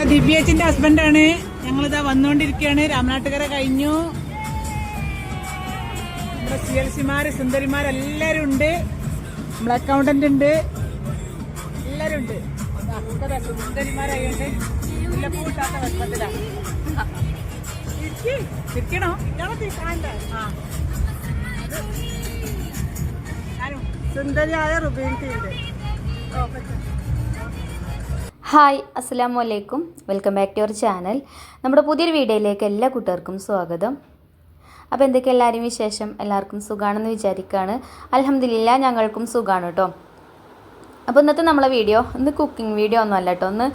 നമ്മളെ ദിവ്യേച്ചിന്റെ ഹസ്ബൻഡാണ്. ഞങ്ങളിതാ വന്നുകൊണ്ടിരിക്കുകയാണ് രാമനാട്ടുകര കഴിഞ്ഞു. നമ്മുടെ സി എൽ സിമാര് സുന്ദരിമാരെല്ലാരും ഉണ്ട്. നമ്മളെ അക്കൗണ്ടന്റ് ഉണ്ട്. എല്ലാരും ഉണ്ട്. സുന്ദരിമാരായിട്ട് ആ സുന്ദരിയായ റുബീൻ ഉണ്ട്. ഓ പറ്റും. ഹായ് അസ്സാം വലൈക്കും welcome back to our channel. നമ്മുടെ പുതിയൊരു വീഡിയോയിലേക്ക് എല്ലാ കൂട്ടുകാർക്കും സ്വാഗതം. അപ്പോൾ എന്തൊക്കെ എല്ലാവരും വിശേഷം? എല്ലാവർക്കും സുഖമാണെന്ന് വിചാരിക്കുകയാണ് അലഹമ്മദില്ല ഞങ്ങൾക്കും സുഖമാണ് കേട്ടോ അപ്പോൾ ഇന്നത്തെ നമ്മളെ വീഡിയോ ഇന്ന് കുക്കിംഗ് വീഡിയോ ഒന്നും അല്ല കേട്ടോ ഒന്ന്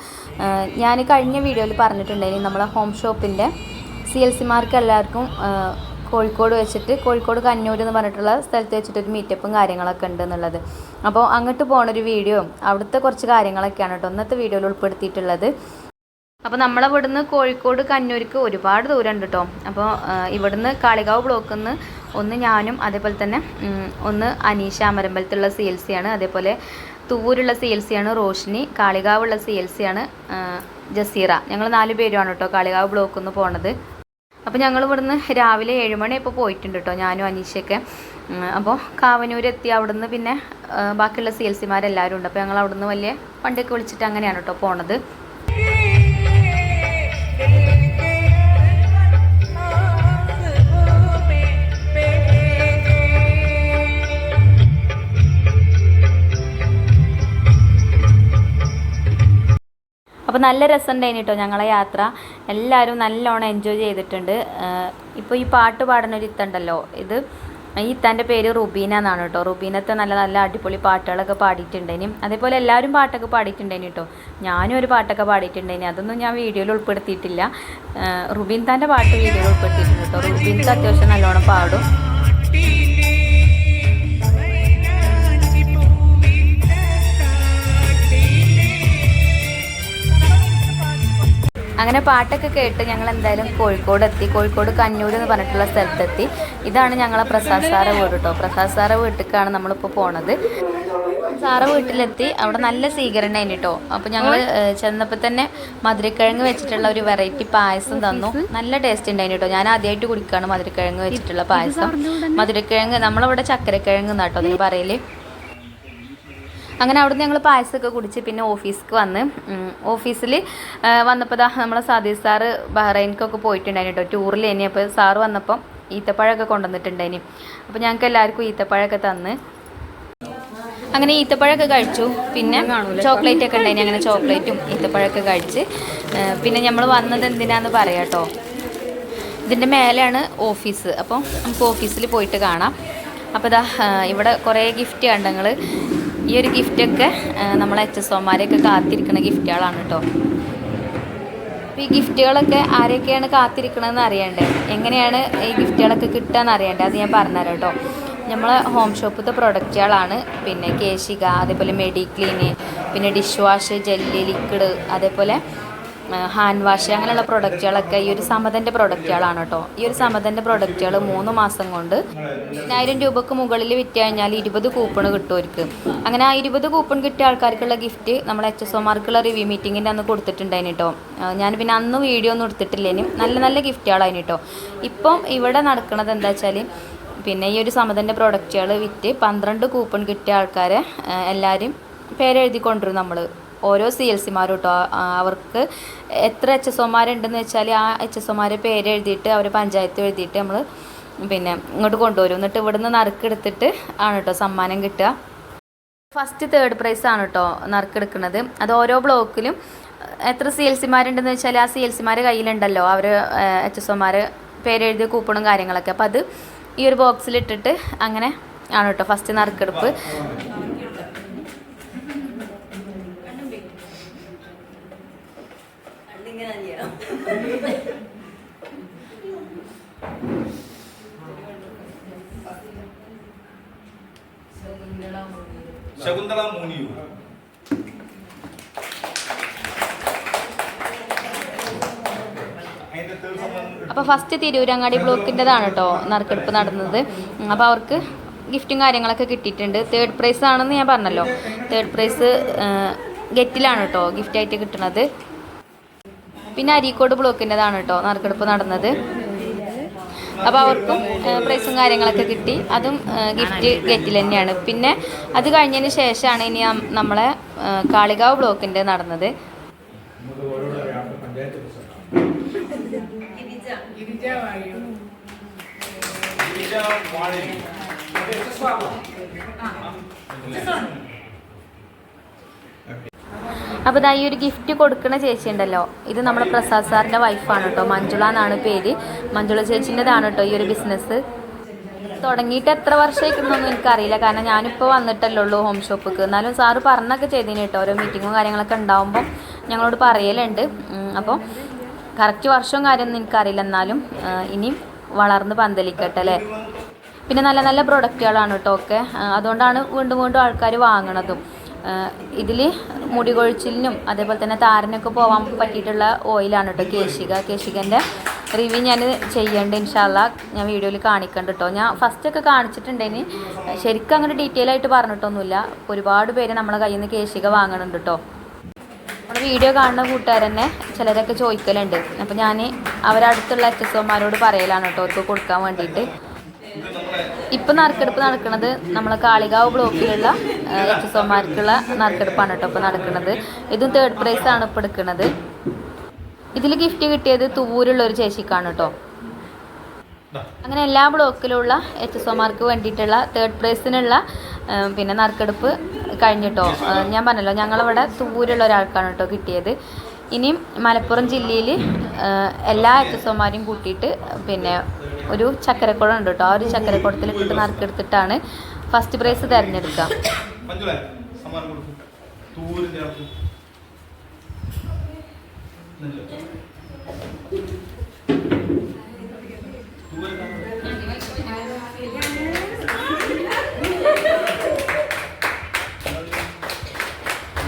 ഞാൻ കഴിഞ്ഞ വീഡിയോയിൽ പറഞ്ഞിട്ടുണ്ടായിരുന്നു നമ്മളെ ഹോം ഷോപ്പിന്റെ സി എൽ സിമാർക്ക് എല്ലാവർക്കും കോഴിക്കോട് വെച്ചിട്ട് കോഴിക്കോട് കന്നൂർ എന്ന് പറഞ്ഞിട്ടുള്ള സ്ഥലത്ത് വെച്ചിട്ട് ഒരു മീറ്റപ്പും കാര്യങ്ങളൊക്കെ ഉണ്ട് എന്നുള്ളത്. അപ്പോൾ അങ്ങോട്ട് പോണൊരു വീഡിയോ അവിടുത്തെ കുറച്ച് കാര്യങ്ങളൊക്കെയാണ് കേട്ടോ ഇന്നത്തെ വീഡിയോയിൽ ഉൾപ്പെടുത്തിയിട്ടുള്ളത്. അപ്പോൾ നമ്മളെ ഇവിടുന്ന് കോഴിക്കോട് കന്നൂർക്ക് ഒരുപാട് ദൂരം ഉണ്ട് കേട്ടോ അപ്പോൾ ഇവിടുന്ന് കാളികാവ് ബ്ലോക്കിൽ നിന്ന് ഒന്ന് ഞാനും അതേപോലെ തന്നെ ഒന്ന് അനീഷ അമരമ്പലത്തുള്ള സി എൽ സി ആണ്. അതേപോലെ തൂവൂരുള്ള സി എൽ സി ആണ് റോഷിനി കാളികാവുള്ള സി എൽ സി ആണ് ജസീറ. ഞങ്ങൾ നാല് പേരുമാണ് കേട്ടോ കാളികാവ് ബ്ലോക്കിൽ നിന്ന് പോണത്. അപ്പോൾ ഞങ്ങൾ ഇവിടുന്ന് രാവിലെ ഏഴ് മണിയപ്പോൾ പോയിട്ടുണ്ട് കേട്ടോ ഞാനും അനീഷയൊക്കെ. അപ്പോൾ കാവനൂരെത്തി അവിടുന്ന് പിന്നെ ബാക്കിയുള്ള സി എൽ സിമാരെല്ലാവരും ഉണ്ട്. അപ്പോൾ ഞങ്ങൾ അവിടുന്ന് വലിയ വണ്ടിയൊക്കെ വിളിച്ചിട്ട് അങ്ങനെയാണ് കേട്ടോ പോണത്. അപ്പോൾ നല്ല രസമുണ്ടായിന് കേട്ടോ ഞങ്ങളെ യാത്ര. എല്ലാവരും നല്ലോണം എൻജോയ് ചെയ്തിട്ടുണ്ട്. ഇപ്പോൾ ഈ പാട്ട് പാടുന്ന ഒരു ഇത്തുണ്ടല്ലോ ഇത് ഈ ഇത്താന്റെ പേര് റുബീന എന്നാണ് കേട്ടോ റുബീനത്തെ നല്ല നല്ല അടിപൊളി പാട്ടുകളൊക്കെ പാടിയിട്ടുണ്ടേനും അതേപോലെ എല്ലാവരും പാട്ടൊക്കെ പാടിയിട്ടുണ്ടേനും കേട്ടോ ഞാനും ഒരു പാട്ടൊക്കെ പാടിയിട്ടുണ്ടേനും അതൊന്നും ഞാൻ വീഡിയോയിൽ ഉൾപ്പെടുത്തിയിട്ടില്ല. റുബീൻ താന്റെ പാട്ട് വീഡിയോയിൽ ഉൾപ്പെടുത്തിയിട്ടുണ്ട് കേട്ടോ റുബീൻ അത്യാവശ്യം നല്ലോണം പാടും. അങ്ങനെ പാട്ടൊക്കെ കേട്ട് ഞങ്ങൾ എന്തായാലും കോഴിക്കോട് എത്തി കോഴിക്കോട് കഞ്ഞൂർ എന്ന് പറഞ്ഞിട്ടുള്ള സ്ഥലത്തെത്തി. ഇതാണ് ഞങ്ങളെ പ്രസാദ് സാറെ വീട് കേട്ടോ. പ്രസാദ് സാറെ വീട്ടിലേക്കാണ് നമ്മളിപ്പോൾ പോണത്. സാറ് വീട്ടിലെത്തി. അവിടെ നല്ല സ്വീകരണം കേട്ടോ. അപ്പോൾ ഞങ്ങൾ ചെന്നപ്പോൾ തന്നെ മധുരക്കിഴങ്ങ് വെച്ചിട്ടുള്ള ഒരു വെറൈറ്റി പായസം തന്നു. നല്ല ടേസ്റ്റ് ഉണ്ടായിരുന്നു കേട്ടോ. ഞാൻ ആദ്യമായിട്ട് കുടിക്കുകയാണ് മധുരക്കിഴങ്ങ് വെച്ചിട്ടുള്ള പായസം. മധുരക്കിഴങ്ങ് നമ്മളവിടെ ചക്കരക്കിഴങ്ങ് എന്നാട്ടോ അതിന് പറയൽ. അങ്ങനെ അവിടുന്ന് ഞങ്ങൾ പായസമൊക്കെ കുടിച്ച് പിന്നെ ഓഫീസിക്ക് വന്ന് ഓഫീസിൽ വന്നപ്പോൾ ദാ നമ്മളെ സതീഷ് സാറ് ബഹ്റൈൻക്കൊക്കെ പോയിട്ടുണ്ടായിരുന്നു കേട്ടോ ടൂറിൽ ഇനി അപ്പോൾ സാറ് വന്നപ്പം ഈത്തപ്പഴമൊക്കെ കൊണ്ടുവന്നിട്ടുണ്ടായിനി. അപ്പോൾ ഞങ്ങൾക്ക് എല്ലാവർക്കും ഈത്തപ്പഴമൊക്കെ തന്ന്. അങ്ങനെ ഈത്തപ്പഴമൊക്കെ കഴിച്ചു. പിന്നെ ചോക്ലേറ്റ് ഒക്കെ ഉണ്ടായിനി അങ്ങനെ ചോക്ലേറ്റും ഈത്തപ്പഴമൊക്കെ കഴിച്ച്. പിന്നെ നമ്മൾ വന്നത് എന്തിനാന്ന് പറയാം കേട്ടോ ഇതിന്റെ മേലെയാണ് ഓഫീസ്. അപ്പോൾ നമുക്ക് ഓഫീസിൽ പോയിട്ട് കാണാം. അപ്പോൾ ഇതാ ഇവിടെ കുറേ ഗിഫ്റ്റ് കണ്ട് ഞങ്ങൾ ഈ ഒരു ഗിഫ്റ്റൊക്കെ നമ്മളെ ഒമാരെയൊക്കെ കാത്തിരിക്കുന്ന ഗിഫ്റ്റുകളാണ് കേട്ടോ ഈ ഗിഫ്റ്റുകളൊക്കെ ആരെയൊക്കെയാണ് കാത്തിരിക്കണമെന്ന് അറിയണ്ടേ? എങ്ങനെയാണ് ഈ ഗിഫ്റ്റുകളൊക്കെ കിട്ടുകയെന്ന് അറിയണ്ടേ? അത് ഞാൻ പറഞ്ഞുതരാം കേട്ടോ നമ്മളെ ഹോം ഷോപ്പിലത്തെ പ്രൊഡക്റ്റുകളാണ്. പിന്നെ കേശിക അതേപോലെ മെഡിക്ലീന് പിന്നെ ഡിഷ് വാഷ് ജെല്ലി ലിക്വിഡ് അതേപോലെ ഹാൻഡ് വാഷ് അങ്ങനെയുള്ള പ്രൊഡക്റ്റുകളൊക്കെ ഈ ഒരു സമതന്റെ പ്രൊഡക്റ്റുകളാണ് കേട്ടോ. ഈ ഒരു സമതന്റെ പ്രൊഡക്റ്റുകൾ മൂന്ന് മാസം കൊണ്ട് പതിനായിരം രൂപക്ക് മുകളിൽ വിറ്റ് കഴിഞ്ഞാൽ ഇരുപത് കൂപ്പൺ കിട്ടും അവർക്ക്. അങ്ങനെ ആ ഇരുപത് കൂപ്പൺ കിട്ടിയ ആൾക്കാർക്കുള്ള ഗിഫ്റ്റ് നമ്മൾ എച്ച് എസ് ഒമാർക്കുള്ള റിവ്യൂ മീറ്റിങ്ങിന്റെ അന്ന് കൊടുത്തിട്ടുണ്ടായിന് കേട്ടോ ഞാൻ പിന്നെ അന്ന് വീഡിയോ ഒന്നും എടുത്തിട്ടില്ലേനും. നല്ല നല്ല ഗിഫ്റ്റുകളായിന് കേട്ടോ ഇപ്പം ഇവിടെ നടക്കുന്നത് എന്താ വെച്ചാൽ പിന്നെ ഈ ഒരു സമതന്റെ പ്രൊഡക്റ്റുകൾ വിറ്റ് പന്ത്രണ്ട് കൂപ്പൺ കിട്ടിയ ആൾക്കാരെ എല്ലാവരും പേരെഴുതി കൊണ്ടുവരും നമ്മൾ ഓരോ സി എൽ സിമാരും കേട്ടോ അവർക്ക് എത്ര എച്ച് എസ് ഒമാരുണ്ടെന്ന് വെച്ചാൽ ആ എച്ച് എസ് ഒമാരെ പേര് എഴുതിയിട്ട് അവർ പഞ്ചായത്ത് എഴുതിയിട്ട് നമ്മൾ പിന്നെ ഇങ്ങോട്ട് കൊണ്ടുവരും. എന്നിട്ട് ഇവിടുന്ന് നറുക്കെടുത്തിട്ട് ആണ് കേട്ടോ സമ്മാനം കിട്ടുക. ഫസ്റ്റ് തേർഡ് പ്രൈസ് ആണ് കേട്ടോ നറുക്കെടുക്കുന്നത് അത് ഓരോ ബ്ലോക്കിലും എത്ര സി എൽ സിമാരുണ്ടെന്ന് വെച്ചാൽ ആ സി എൽ സിമാരെ കയ്യിലുണ്ടല്ലോ. അവർ എച്ച് എസ് ഒമാർ പേരെഴുതിയ കൂപ്പണും കാര്യങ്ങളൊക്കെ. അപ്പോൾ അത് ഈ ഒരു ബോക്സിലിട്ടിട്ട് അങ്ങനെ ആണ് കേട്ടോ ഫസ്റ്റ് നറുക്കെടുപ്പ്. ശകുന്തള മൂനിയു. അപ്പോൾ ഫസ്റ്റ് തിരൂരങ്ങാടി ബ്ലോക്കിന്റെതാണ് കേട്ടോ നറുക്കെടുപ്പ് നടന്നത്. അപ്പോൾ അവർക്ക് ഗിഫ്റ്റും കാര്യങ്ങളൊക്കെ കിട്ടിയിട്ടുണ്ട്. തേർഡ് പ്രൈസ് ആണെന്ന് ഞാൻ പറഞ്ഞല്ലോ. തേർഡ് പ്രൈസ് ഗെറ്റിലാണ് കേട്ടോ ഗിഫ്റ്റായിട്ട് കിട്ടുന്നത് പിന്നെ അരീക്കോട് ബ്ലോക്കിന്റെതാണ് കേട്ടോ നറുക്കെടുപ്പ് നടന്നത്. അപ്പോൾ അവർക്കും പ്രൈസും കാര്യങ്ങളൊക്കെ കിട്ടി. അതും ഗിഫ്റ്റ് ഗെറ്റിൽ തന്നെയാണ്. പിന്നെ അത് കഴിഞ്ഞതിന് ശേഷമാണ് ഇനി നമ്മളെ കാളികാവ് ബ്ലോക്കിന്റെ നടന്നത്. അപ്പോൾ ഇതാ ഈ ഒരു ഗിഫ്റ്റ് കൊടുക്കുന്ന ചേച്ചി ഉണ്ടല്ലോ. ഇത് നമ്മുടെ പ്രസാദ് സാറിന്റെ വൈഫാണ് കേട്ടോ മഞ്ജുള എന്നാണ് പേര്. മഞ്ജുള ചേച്ചിന്റെതാണ് കേട്ടോ ഈ ഒരു ബിസിനസ് തുടങ്ങിയിട്ട് എത്ര വർഷമായിക്കുന്നൊന്നും എനിക്കറിയില്ല. കാരണം ഞാനിപ്പോൾ വന്നിട്ടല്ലേ ഉള്ളൂ ഹോം ഷോപ്പിക്ക് എന്നാലും സാറ് പറഞ്ഞൊക്കെ ചെയ്തിന് കേട്ടോ ഓരോ മീറ്റിങ്ങും കാര്യങ്ങളൊക്കെ ഉണ്ടാകുമ്പോൾ ഞങ്ങളോട് പറയലുണ്ട്. അപ്പോൾ കറക്റ്റ് വർഷവും കാര്യമൊന്നും എനിക്കറിയില്ല. എന്നാലും ഇനിയും വളർന്ന് പന്തലിക്കട്ടെ അല്ലേ? പിന്നെ നല്ല നല്ല പ്രൊഡക്റ്റുകളാണ് കേട്ടോ ഒക്കെ. അതുകൊണ്ടാണ് വീണ്ടും വീണ്ടും ആൾക്കാർ വാങ്ങണതും. ഇതിൽ മുടി കൊഴിച്ചിലിനും അതേപോലെ തന്നെ താരനൊക്കെ പോകാൻ പറ്റിയിട്ടുള്ള ഓയിലാണ് കേട്ടോ കേശിക. കേശികന്റെ റിവ്യൂ ഞാൻ ചെയ്യേണ്ട ഇൻഷാല്ല ഞാൻ വീഡിയോയിൽ കാണിക്കണ്ട കേട്ടോ ഞാൻ ഫസ്റ്റൊക്കെ കാണിച്ചിട്ടുണ്ടെങ്കിൽ ശരിക്കും അങ്ങനെ ഡീറ്റെയിൽ ആയിട്ട് പറഞ്ഞിട്ടൊന്നുമില്ല. ഒരുപാട് പേര് നമ്മളെ കയ്യിൽ നിന്ന് കേശിക വാങ്ങണുണ്ട് കേട്ടോ നമ്മുടെ വീഡിയോ കാണുന്ന കൂട്ടുകാരെന്നെ ചിലരൊക്കെ ചോദിക്കലുണ്ട്. അപ്പോൾ ഞാൻ അവരടുത്തുള്ള എച്ച് എസ് പറയലാണ് കേട്ടോ അവർക്ക് കൊടുക്കാൻ വേണ്ടിയിട്ട്. ഇപ്പം നറുക്കെടുപ്പ് നടക്കുന്നത് നമ്മളെ കാളികാവ് ബ്ലോക്കിലുള്ള എച്ച് എസ് ഒമാർക്കുള്ള നറുക്കെടുപ്പാണ് കേട്ടോ ഇപ്പോൾ നടക്കുന്നത് ഇതും തേർഡ് പ്രൈസ് ആണ് ഇപ്പോൾ എടുക്കുന്നത് ഇതിൽ ഗിഫ്റ്റ് കിട്ടിയത് തുവൂരുള്ള ഒരു ചേച്ചിക്കാണ് കേട്ടോ. അങ്ങനെ എല്ലാ ബ്ലോക്കിലുള്ള എച്ച് എസ് ഒമാർക്ക് വേണ്ടിയിട്ടുള്ള തേർഡ് പ്രൈസിനുള്ള പിന്നെ നറുക്കെടുപ്പ് കഴിഞ്ഞിട്ടോ ഞാൻ പറഞ്ഞല്ലോ ഞങ്ങളിവിടെ തുവൂരുള്ള ഒരാൾക്കാണ് കേട്ടോ കിട്ടിയത്. ഇനിയും മലപ്പുറം ജില്ലയിൽ എല്ലാ എച്ച് എസ് ഒമാരെയും കൂട്ടിയിട്ട് പിന്നെ ഒരു ചക്കരക്കുളം ഉണ്ട് കേട്ടോ ആ ഒരു ചക്കരക്കുളത്തിൽ ഇട്ടിട്ട് നറുക്കെടുത്തിട്ടാണ് ഫസ്റ്റ് പ്രൈസ് തിരഞ്ഞെടുക്കുക Thank സമ്മാനം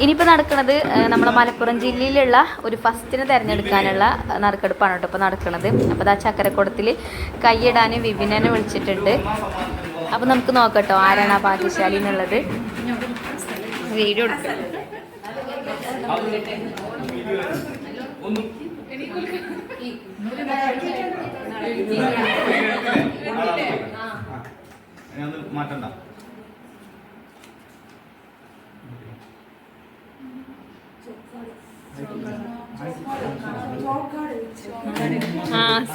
ഇനിയിപ്പോൾ നടക്കുന്നത് നമ്മുടെ മലപ്പുറം ജില്ലയിലുള്ള ഒരു ഫസ്റ്റിന് തിരഞ്ഞെടുക്കാനുള്ള നറുക്കെടുപ്പാണ് കേട്ടോ ഇപ്പോൾ നടക്കുന്നത് അപ്പോൾ ആ ചക്കരക്കുടത്തിൽ കൈയിടാൻ വിപിനെ വിളിച്ചിട്ടുണ്ട്. അപ്പോൾ നമുക്ക് നോക്കട്ടോ ആരാണ് ആ ഭാഗ്യശാലി എന്നുള്ളത്. വീഡിയോ എടുക്കാം. ഒന്ന്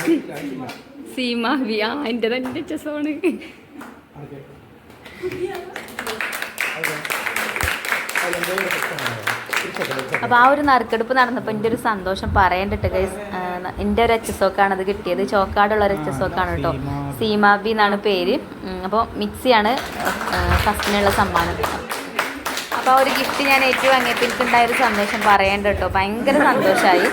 മാറ്റണ്ട ആ എന്റെ തന്നെ ചെസ്സാണ് അപ്പോൾ ആ ഒരു നറുക്കെടുപ്പ് നടന്നപ്പോൾ എന്റെ ഒരു സന്തോഷം പറയണ്ടിട്ട് ഗൈസ് എന്റെ ഒരു എച്ച് ഒക്കാണ് അത് കിട്ടിയത്. ചോക്കാടുള്ള ഒരു എച്ച് എസ് ഒക്കാണ് കേട്ടോ സീമാബി എന്നാണ് പേര്. അപ്പോൾ മിക്സിയാണ് ഫസ്റ്റിനുള്ള സമ്മാനം. അപ്പോൾ ആ ഒരു ഗിഫ്റ്റ് ഞാൻ ഏറ്റവും വാങ്ങിയപ്പോൾ എനിക്കുണ്ടായൊരു സന്തോഷം പറയേണ്ട കേട്ടോ ഭയങ്കര സന്തോഷമായി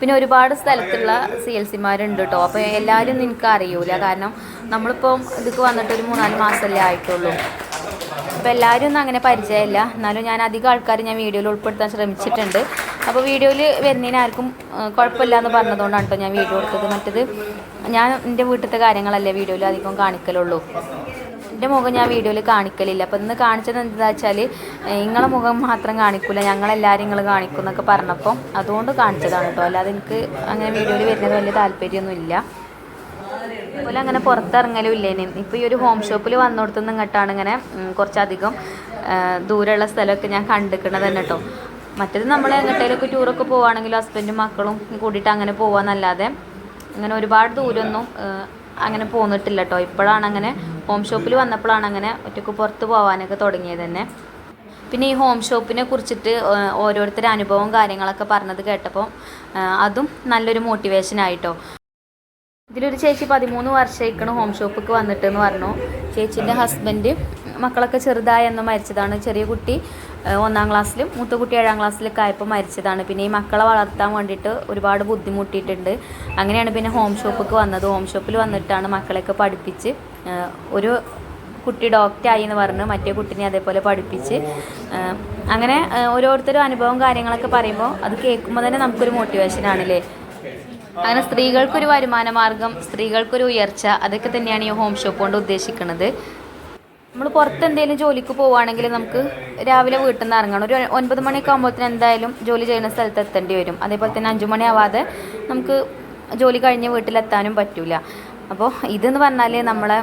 പിന്നെ ഒരുപാട് സ്ഥലത്തുള്ള സി എൽ സിമാരുണ്ട് കേട്ടോ അപ്പോൾ എല്ലാവരും നിനക്ക് അറിയൂല. കാരണം നമ്മളിപ്പം ഇതൊക്കെ വന്നിട്ട് ഒരു മൂന്നാൽ മാസമല്ലേ ആയിട്ടുള്ളൂ. അപ്പോൾ എല്ലാവരും ഒന്നും അങ്ങനെ പരിചയമില്ല. എന്നാലും ഞാൻ അധികം ആൾക്കാർ ഞാൻ വീഡിയോയിൽ ഉൾപ്പെടുത്താൻ ശ്രമിച്ചിട്ടുണ്ട്. അപ്പോൾ വീഡിയോയിൽ വരുന്നതിന് ആർക്കും ആ, കുഴപ്പമില്ല എന്ന് പറഞ്ഞതുകൊണ്ടാണ് കേട്ടോ ഞാൻ വീഡിയോ എടുത്തത്. മറ്റത് ഞാൻ എന്റെ വീട്ടിലത്തെ കാര്യങ്ങളല്ലേ വീഡിയോയിൽ അധികം കാണിക്കലുള്ളൂ. എന്റെ മുഖം ഞാൻ വീഡിയോയിൽ കാണിക്കലില്ല. അപ്പോൾ ഇന്ന് കാണിച്ചത് എന്താ വെച്ചാൽ നിങ്ങളെ മുഖം മാത്രം കാണിക്കില്ല ഞങ്ങളെല്ലാവരും നിങ്ങൾ കാണിക്കും എന്നൊക്കെ പറഞ്ഞപ്പോൾ അതുകൊണ്ട് കാണിച്ചതാണ് കേട്ടോ. അല്ലാതെ എനിക്ക് അങ്ങനെ വീഡിയോയിൽ വരുന്നത് വലിയ താല്പര്യമൊന്നുമില്ല. അതുപോലെ അങ്ങനെ പുറത്തിറങ്ങലും ഇല്ലേനി. ഇപ്പോൾ ഈ ഒരു ഹോം ഷോപ്പിൽ വന്നോടത്തുനിന്ന് ഇങ്ങോട്ടാണ് ഇങ്ങനെ കുറച്ചധികം ദൂരെയുള്ള സ്ഥലമൊക്കെ ഞാൻ കണ്ടിക്കണത് തന്നെ കേട്ടോ. മറ്റേത് നമ്മൾ എങ്ങോട്ടേലൊക്കെ ടൂറൊക്കെ പോവുകയാണെങ്കിൽ ഹസ്ബൻഡും മക്കളും കൂടിയിട്ട് അങ്ങനെ പോവാന്നല്ലാതെ അങ്ങനെ ഒരുപാട് ദൂരമൊന്നും അങ്ങനെ പോന്നിട്ടില്ല കേട്ടോ ഇപ്പോഴാണ് അങ്ങനെ ഹോം ഷോപ്പിൽ വന്നപ്പോഴാണ് അങ്ങനെ ഒറ്റയ്ക്ക് പുറത്ത് പോകാനൊക്കെ തുടങ്ങിയത് തന്നെ. പിന്നെ ഈ ഹോം ഷോപ്പിനെ കുറിച്ചിട്ട് ഓരോരുത്തരുടെ അനുഭവവും കാര്യങ്ങളൊക്കെ പറഞ്ഞത് കേട്ടപ്പോൾ അതും നല്ലൊരു മോട്ടിവേഷൻ ആയിട്ടോ. ഇതിലൊരു ചേച്ചി പതിമൂന്ന് വർഷമായിക്കണ് ഹോം ഷോപ്പിക്ക് വന്നിട്ട് എന്ന് പറഞ്ഞു. ചേച്ചീന്റെ ഹസ്ബൻഡ് മക്കളൊക്കെ ചെറുതായി എന്ന് മരിച്ചതാണ്. ചെറിയ കുട്ടി ഒന്നാം ക്ലാസ്സിലും മൂത്ത കുട്ടി ഏഴാം ക്ലാസ്സിലൊക്കെ ആയപ്പോൾ മരിച്ചതാണ്. പിന്നെ ഈ മക്കളെ വളർത്താൻ വേണ്ടിയിട്ട് ഒരുപാട് ബുദ്ധിമുട്ടിയിട്ടുണ്ട്. അങ്ങനെയാണ് പിന്നെ ഹോം ഷോപ്പൊക്കെ വന്നത്. ഹോം ഷോപ്പിൽ വന്നിട്ടാണ് മക്കളെയൊക്കെ പഠിപ്പിച്ച് ഒരു കുട്ടി ഡോക്ടറായി എന്ന് പറഞ്ഞ് മറ്റേ കുട്ടിനെ അതേപോലെ പഠിപ്പിച്ച് അങ്ങനെ ഓരോരുത്തരും അനുഭവം കാര്യങ്ങളൊക്കെ പറയുമ്പോൾ അത് കേൾക്കുമ്പോൾ തന്നെ നമുക്കൊരു മോട്ടിവേഷൻ ആണല്ലേ? അങ്ങനെ സ്ത്രീകൾക്കൊരു വരുമാന മാർഗം സ്ത്രീകൾക്കൊരു ഉയർച്ച അതൊക്കെ തന്നെയാണ് ഈ ഹോം ഷോപ്പ് കൊണ്ട് ഉദ്ദേശിക്കുന്നത് നമ്മൾ പുറത്ത് എന്തെങ്കിലും ജോലിക്ക് പോവുകയാണെങ്കിൽ നമുക്ക് രാവിലെ വീട്ടിൽ നിന്ന് ഇറങ്ങണം. ഒരു ഒൻപത് മണിയൊക്കെ ആകുമ്പോഴത്തേന് എന്തായാലും ജോലി ചെയ്യുന്ന സ്ഥലത്ത് എത്തേണ്ടി വരും. അതേപോലെ തന്നെ അഞ്ചു മണിയാവാതെ നമുക്ക് ജോലി കഴിഞ്ഞ് വീട്ടിലെത്താനും പറ്റില്ല അപ്പോൾ ഇതെന്ന് പറഞ്ഞാൽ നമ്മളെ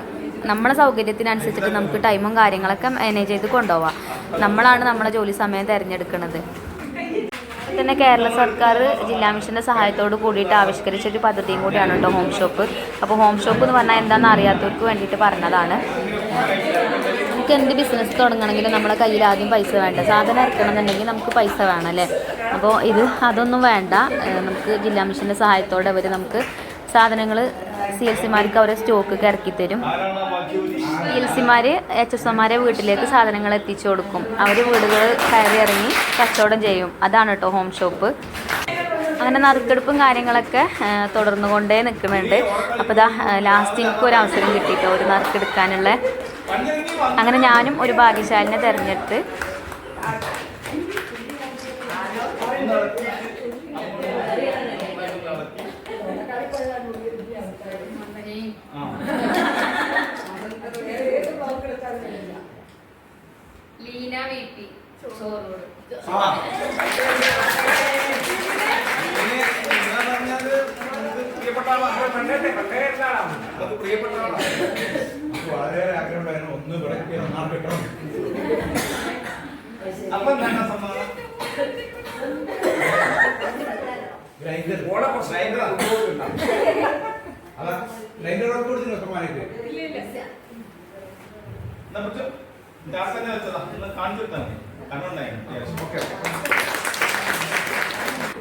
നമ്മളെ സൗകര്യത്തിനനുസരിച്ചിട്ട് നമുക്ക് ടൈമും കാര്യങ്ങളൊക്കെ മാനേജ് ചെയ്ത് കൊണ്ടുപോവാം. നമ്മളാണ് നമ്മളെ ജോലി സമയം തിരഞ്ഞെടുക്കുന്നത് തന്നെ കേരള സർക്കാർ ജില്ലാ മിഷന്റെ സഹായത്തോട് കൂടിയിട്ട് ആവിഷ്കരിച്ച ഒരു പദ്ധതിയും കൂടിയാണ് കേട്ടോ ഹോം ഷോപ്പ് അപ്പോൾ ഹോം ഷോപ്പ് എന്ന് പറഞ്ഞാൽ എന്താണെന്ന് അറിയാത്തവർക്ക് വേണ്ടിയിട്ട് പറഞ്ഞതാണ്. നമുക്ക് എന്ത് ബിസിനസ് തുടങ്ങണമെങ്കിലും നമ്മുടെ കയ്യിൽ ആദ്യം പൈസ വേണ്ട. സാധനം ഇറക്കണമെന്നുണ്ടെങ്കിൽ നമുക്ക് പൈസ വേണം അല്ലേ? അപ്പോൾ ഇത് അതൊന്നും വേണ്ട. നമുക്ക് ജില്ലാ മിഷന്റെ സഹായത്തോടെ അവർ നമുക്ക് സാധനങ്ങൾ സി എൽ സിമാർക്ക് അവരെ സ്റ്റോക്ക് ഇറക്കിത്തരും സി എൽ സിമാർ എച്ച് എസ് ഒമാരെ വീട്ടിലേക്ക് സാധനങ്ങൾ എത്തിച്ചു കൊടുക്കും. അവർ വീടുകൾ കയറി ഇറങ്ങി കച്ചവടം ചെയ്യും. അതാണ് കേട്ടോ ഹോം ഷോപ്പ് അങ്ങനെ നറുക്കെടുപ്പും കാര്യങ്ങളൊക്കെ തുടർന്നുകൊണ്ടേ തുടർന്നു കൊണ്ടേ നിൽക്കുന്നുണ്ട്. അപ്പോൾ ഇതാ ലാസ്റ്റ് എനിക്ക് ഒരു അവസരം കിട്ടിയിട്ടോ ഒരു നറുക്കെടുക്കാനുള്ള അങ്ങനെ ഞാനും ഒരു ഭാഗ്യശാലിനെ തിരഞ്ഞെടുത്ത്. Leena V P. ചോറോട് പ്രിയപ്പെട്ട പ്രിയപ്പെട്ട വളരെ ആഗ്രഹം ഉണ്ടായിരുന്നു ഒന്ന് ഇവിടെ ഒന്നാം കിട്ടണം. അപ്പൊ എന്താണ് സമ്മാനം. ഗ്രൈൻഡർ. ഗ്രൈൻഡർ അതാ ഗ്രൈൻഡർ കൊടുത്തില്ല സമ്മാനിക്ക് നമുക്ക് ഗ്യാസ് തന്നെ വെച്ചതാ. കാണിച്ചു മതി. കണ്ണുണ്ടായിരുന്നു. ഓക്കെ.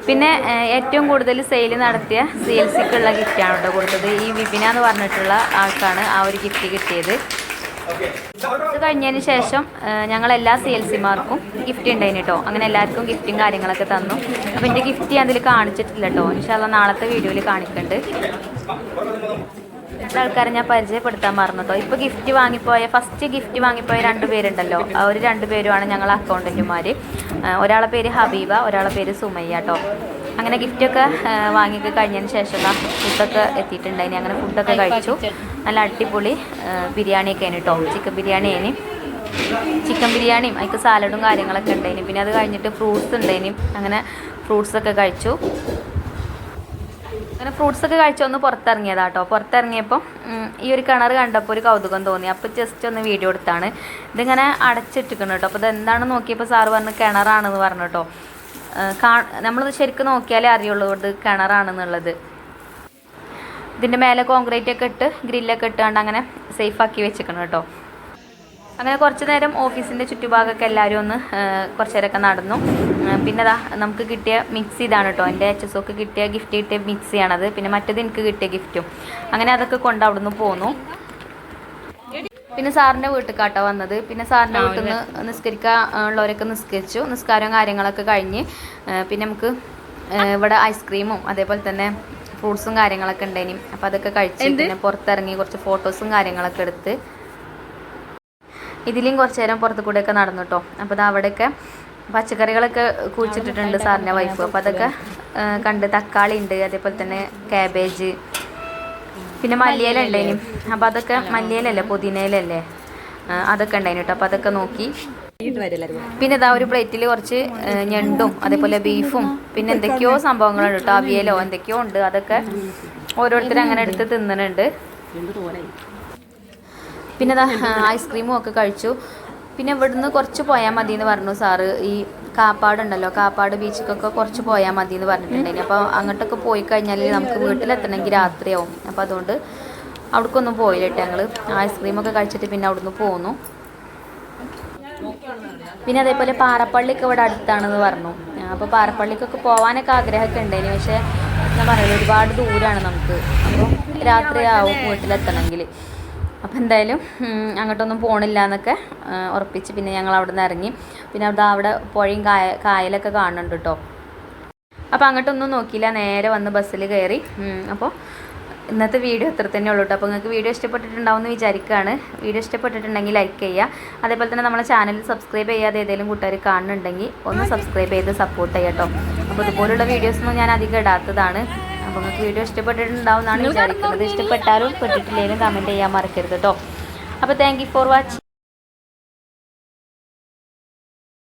പിന്നെ ഏറ്റവും കൂടുതൽ സെയിൽ നടത്തിയ സി എൽ സിക്കുള്ള ഗിഫ്റ്റാണ് കേട്ടോ കൊടുത്തത്. ഈ വിപിന എന്ന് പറഞ്ഞിട്ടുള്ള ആൾക്കാണ് ആ ഒരു ഗിഫ്റ്റ് കിട്ടിയത്. ഇത് കഴിഞ്ഞതിന് ശേഷം ഞങ്ങൾ എല്ലാ സി എൽ സിമാർക്കും ഗിഫ്റ്റ് ഉണ്ടായിന് കേട്ടോ അങ്ങനെ എല്ലാവർക്കും ഗിഫ്റ്റും കാര്യങ്ങളൊക്കെ തന്നു. അപ്പോൾ എന്റെ ഗിഫ്റ്റ് ഞാൻ അതിൽ കാണിച്ചിട്ടില്ല കേട്ടോ ഇൻഷാല്ല നാളത്തെ വീഡിയോയിൽ കാണിക്കുന്നുണ്ട് രണ്ട് ആൾക്കാരെ ഞാൻ പരിചയപ്പെടുത്താൻ മറന്നു കേട്ടോ ഇപ്പോൾ ഗിഫ്റ്റ് വാങ്ങിപ്പോയ ഫസ്റ്റ് ഗിഫ്റ്റ് വാങ്ങിപ്പോയ രണ്ട് പേരുണ്ടല്ലോ. അവർ രണ്ട് പേരുമാണ് ഞങ്ങൾ അക്കൗണ്ടന്റുമാര് ഒരാളെ പേര് ഹബീബ ഒരാളെ പേര് സുമയ്യ കേട്ടോ അങ്ങനെ ഗിഫ്റ്റൊക്കെ വാങ്ങിക്ക് കഴിഞ്ഞതിന് ശേഷം ഫുഡൊക്കെ എത്തിയിട്ടുണ്ടായി അങ്ങനെ ഫുഡൊക്കെ കഴിച്ചു. നല്ല അടിപൊളി ബിരിയാണി ബിരിയാണിയൊക്കെ ആയിരുന്നു കേട്ടോ ചിക്കൻ ബിരിയാണി ആയിന് ചിക്കൻ ബിരിയാണിയും അതിക്ക് സാലഡും കാര്യങ്ങളൊക്കെ ഉണ്ടായിന് പിന്നെ അത് കഴിഞ്ഞിട്ട് ഫ്രൂട്ട്സ് ഉണ്ടായിന് അങ്ങനെ ഫ്രൂട്ട്സൊക്കെ കഴിച്ചു. അങ്ങനെ ഫ്രൂട്ട്സ് ഒക്കെ കഴിച്ചൊന്ന് പുറത്തിറങ്ങിയതാ കേട്ടോ പുറത്തിറങ്ങിയപ്പോൾ ഈ ഒരു കിണർ കണ്ടപ്പോൾ ഒരു കൗതുകം തോന്നി. അപ്പോൾ ജസ്റ്റ് ഒന്ന് വീഡിയോ എടുത്താണ്. ഇതിങ്ങനെ അടച്ചിട്ടിരിക്കണം കേട്ടോ. അപ്പോൾ ഇതെന്താണ് നോക്കിയപ്പോൾ സാറ് പറഞ്ഞു കിണറാണെന്ന് പറഞ്ഞു കേട്ടോ കാ നമ്മൾ ശരിക്കും നോക്കിയാലേ അറിയുള്ളൂ ഇത് കിണറാണെന്നുള്ളത്. ഇതിന്റെ മേലെ കോൺക്രീറ്റ് ഒക്കെ ഇട്ട് ഗ്രില്ലൊക്കെ ഇട്ടുകൊണ്ട് അങ്ങനെ സേഫ് ആക്കി വെച്ചിരിക്കണം കേട്ടോ. അങ്ങനെ കുറച്ച് നേരം ഓഫീസിന്റെ ചുറ്റുഭാഗമൊക്കെ എല്ലാവരും ഒന്ന് കുറച്ച് നേരമൊക്കെ നടന്നു. പിന്നെ അതാ നമുക്ക് കിട്ടിയ മിക്സി ഇതാണ് കേട്ടോ എന്റെ എച്ച് എസ് ഒക്കെ കിട്ടിയ ഗിഫ്റ്റ് കിട്ടിയ മിക്സിയാണത്. പിന്നെ മറ്റേത് എനിക്ക് കിട്ടിയ ഗിഫ്റ്റും അങ്ങനെ അതൊക്കെ കൊണ്ട് അവിടുന്ന് പോന്നു. പിന്നെ സാറിന്റെ വീട്ടിൽ വന്നത്. പിന്നെ സാറിന്റെ വീട്ടിൽ നിന്ന് നിസ്കരിക്കാൻ ഉള്ളവരൊക്കെ നിസ്കരിച്ചു. നിസ്കാരവും കാര്യങ്ങളൊക്കെ കഴിഞ്ഞ് പിന്നെ നമുക്ക് ഇവിടെ ഐസ്ക്രീമും അതേപോലെ തന്നെ ഫ്രൂട്ട്സും കാര്യങ്ങളൊക്കെ ഉണ്ടായിനി അപ്പോൾ അതൊക്കെ കഴിച്ച് പിന്നെ പുറത്തിറങ്ങി കുറച്ച് ഫോട്ടോസും കാര്യങ്ങളൊക്കെ എടുത്ത് ഇതിലും കുറച്ച് നേരം പുറത്തു കൂടെയൊക്കെ നടന്നു കേട്ടോ അപ്പോൾ അത് അവിടെയൊക്കെ പച്ചക്കറികളൊക്കെ കുഴിച്ചിട്ടിട്ടുണ്ട് സാറിന്റെ വൈഫ് അപ്പോൾ അതൊക്കെ കണ്ട് തക്കാളി ഉണ്ട് അതേപോലെ തന്നെ കാബേജ് പിന്നെ മല്ലിയില ഉണ്ടായിനും അപ്പോൾ അതൊക്കെ മല്ലിയിലല്ലേ പുതിനയിലല്ലേ? അതൊക്കെ ഉണ്ടായിന് കേട്ടോ അപ്പോൾ അതൊക്കെ നോക്കി. പിന്നെ ഇതാ ഒരു പ്ലേറ്റിൽ കുറച്ച് ഞണ്ടും അതേപോലെ ബീഫും പിന്നെ എന്തൊക്കെയോ സംഭവങ്ങളുണ്ട് കേട്ടോ അവിയലോ എന്തൊക്കെയോ ഉണ്ട്. അതൊക്കെ ഓരോരുത്തരും അങ്ങനെ എടുത്ത് തിന്നുന്നുണ്ട് പിന്നെ ഐസ്ക്രീമും ഒക്കെ കഴിച്ചു. പിന്നെ ഇവിടുന്ന് കുറച്ച് പോയാൽ മതി എന്ന് പറഞ്ഞു സാറ്. ഈ കാപ്പാടുണ്ടല്ലോ കാപ്പാട് ബീച്ചിക്കൊക്കെ കുറച്ച് പോയാൽ മതി എന്ന് പറഞ്ഞിട്ടുണ്ടായിരുന്നു അപ്പോൾ അങ്ങോട്ടൊക്കെ പോയി കഴിഞ്ഞാൽ നമുക്ക് വീട്ടിലെത്തണമെങ്കിൽ രാത്രിയാവും. അപ്പോൾ അതുകൊണ്ട് അവിടേക്കൊന്നും പോയില്ല കേട്ടോ ഞങ്ങൾ ഐസ്ക്രീമൊക്കെ കഴിച്ചിട്ട് പിന്നെ അവിടുന്ന് പോന്നു. പിന്നെ അതേപോലെ പാറപ്പള്ളിക്ക് ഇവിടെ അടുത്താണെന്ന് പറഞ്ഞു. അപ്പോൾ പാറപ്പള്ളിക്കൊക്കെ പോകാനൊക്കെ ആഗ്രഹമൊക്കെ ഉണ്ടായിന്. പക്ഷേ എന്താ പറയുക ഒരുപാട് ദൂരമാണ് നമുക്ക്. അപ്പോൾ രാത്രിയാവും വീട്ടിലെത്തണമെങ്കിൽ അപ്പോൾ എന്തായാലും അങ്ങോട്ടൊന്നും പോണില്ല എന്നൊക്കെ ഉറപ്പിച്ച് പിന്നെ ഞങ്ങൾ അവിടെ നിന്ന് ഇറങ്ങി. പിന്നെ അവിടെ അവിടെ പുഴയും കായ കായലൊക്കെ കാണുന്നുണ്ട് കേട്ടോ. അപ്പോൾ അങ്ങോട്ടൊന്നും നോക്കിയില്ല നേരെ വന്ന് ബസ്സിൽ കയറി. അപ്പോൾ ഇന്നത്തെ വീഡിയോ ഇത്ര തന്നെ ഉള്ളൂ അപ്പോൾ നിങ്ങൾക്ക് വീഡിയോ ഇഷ്ടപ്പെട്ടിട്ടുണ്ടാവും എന്ന് വിചാരിക്കുകയാണ്. വീഡിയോ ഇഷ്ടപ്പെട്ടിട്ടുണ്ടെങ്കിൽ ലൈക്ക് ചെയ്യുക. അതേപോലെ തന്നെ നമ്മളെ ചാനൽ സബ്സ്ക്രൈബ് ചെയ്യാതെ ഏതെങ്കിലും കൂട്ടുകാർ കാണുന്നുണ്ടെങ്കിൽ ഒന്ന് സബ്സ്ക്രൈബ് ചെയ്ത് സപ്പോർട്ട് ചെയ്യാം കേട്ടോ. അപ്പോൾ ഇതുപോലുള്ള വീഡിയോസൊന്നും ഞാൻ അധികം ഇടാത്തതാണ്. അപ്പോൾ നിങ്ങൾക്ക് വീഡിയോ ഇഷ്ടപ്പെട്ടിട്ടുണ്ടാവും എന്നാണ് വിചാരിക്കുന്നത്. ഇഷ്ടപ്പെട്ടാലും പെട്ടിട്ടില്ലെങ്കിലും കമന്റ് ചെയ്യാൻ മറക്കരുത് കേട്ടോ അപ്പോൾ താങ്ക് യു ഫോർ വാച്ചിങ്